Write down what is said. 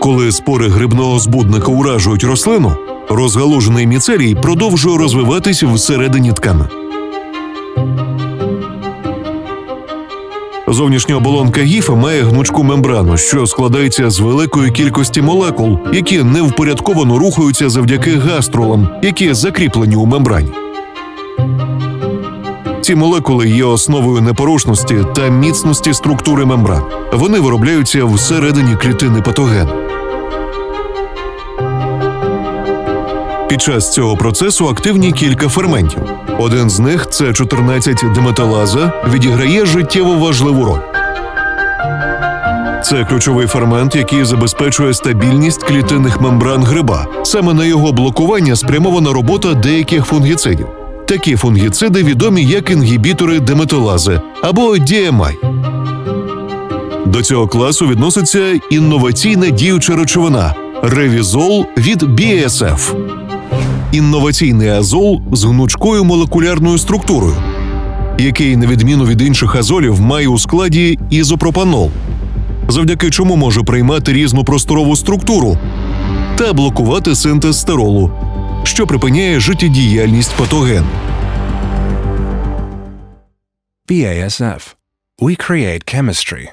Коли спори грибного збудника уражують рослину, розгалужений міцелій продовжує розвиватись всередині ткани. Зовнішня оболонка гіфа має гнучку мембрану, що складається з великої кількості молекул, які невпорядковано рухаються завдяки гаструлам, які закріплені у мембрані. Ці молекули є основою непорушності та міцності структури мембран. Вони виробляються всередині клітини патогену. Під час цього процесу активні кілька ферментів. Один з них це 14 диметалаза, відіграє життєво важливу роль. Це ключовий фермент, який забезпечує стабільність клітинних мембран гриба. Саме на його блокування спрямована робота деяких фунгіцидів. Такі фунгіциди відомі як інгібітори деметалази або DMI. До цього класу відноситься інноваційна діюча речовина ревізол від BASF. Інноваційний азол з гнучкою молекулярною структурою, який, на відміну від інших азолів, має у складі ізопропанол, завдяки чому може приймати різну просторову структуру та блокувати синтез стеролу, що припиняє життєдіяльність патоген. BASF. We create chemistry.